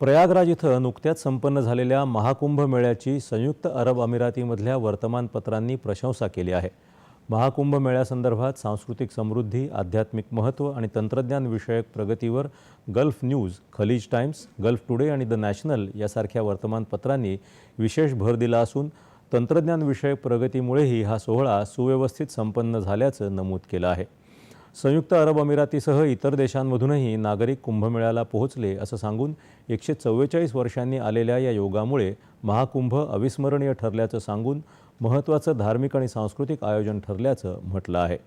प्रयागराज इथं नुकत्याच संपन्न झालेल्या महाकुंभ मेळ्याची संयुक्त अरब अमिरातीमधल्या वर्तमानपत्रांनी प्रशंसा केली आहे. महाकुंभ मेळ्यासंदर्भात सांस्कृतिक समृद्धी आध्यात्मिक महत्त्व आणि तंत्रज्ञान विषयक प्रगतीवर Gulf News Khaleej Times Gulf Today आणि द नॅशनल यासारख्या वर्तमानपत्रांनी विशेष भर दिला असून तंत्रज्ञानविषयक प्रगतीमुळेही हा सोहळा सुव्यवस्थित संपन्न झाल्याचं नमूद केलं आहे. संयुक्त अरब अमिरातीसह इतर देशांमधूनही नागरिक कुंभमेळ्याला पोहोचले असं सांगून एकशे चव्वेचाळीस वर्षांनी आलेल्या या योगामुळे महाकुंभ अविस्मरणीय ठरल्याचं सांगून महत्त्वाचं धार्मिक आणि सांस्कृतिक आयोजन ठरल्याचं म्हटलं आहे.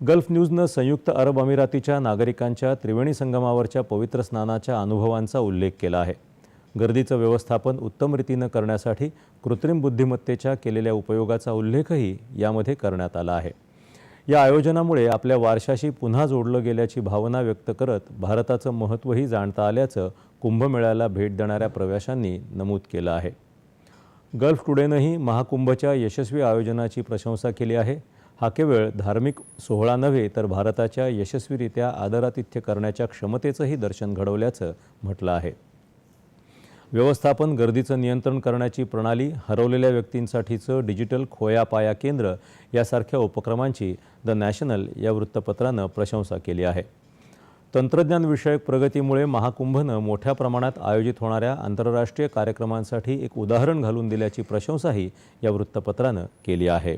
गल्फ न्यूजनं संयुक्त अरब अमिरातीच्या नागरिकांच्या त्रिवेणी संगमावरच्या पवित्र स्नानाच्या अनुभवांचा उल्लेख केला आहे. गर्दीचं व्यवस्थापन उत्तम रीतीनं करण्यासाठी कृत्रिम बुद्धिमत्तेच्या केलेल्या उपयोगाचा उल्लेखही यामध्ये करण्यात आला आहे. या आयोजनामुळे आपल्या वारशाशी पुन्हा जोडलं गेल्याची भावना व्यक्त करत भारताचं महत्त्वही जाणता आल्याचं कुंभमेळ्याला भेट देणाऱ्या प्रवाशांनी नमूद केलं आहे. गल्फ टुडेनंही महाकुंभच्या यशस्वी आयोजनाची प्रशंसा केली आहे. हा केवळ धार्मिक सोहळा नव्हे तर भारताच्या यशस्वीरित्या आदरातिथ्य करण्याच्या क्षमतेचंही दर्शन घडवल्याचं म्हटलं आहे. व्यवस्थापन गर्दीचं नियंत्रण करण्याची प्रणाली हरवलेल्या व्यक्तींसाठीचं डिजिटल खोया पाया केंद्र यासारख्या उपक्रमांची द नॅशनल या वृत्तपत्रानं प्रशंसा केली आहे. तंत्रज्ञानविषयक प्रगतीमुळे महाकुंभनं मोठ्या प्रमाणात आयोजित होणाऱ्या आंतरराष्ट्रीय कार्यक्रमांसाठी एक उदाहरण घालून दिल्याची प्रशंसाही या वृत्तपत्रानं केली आहे.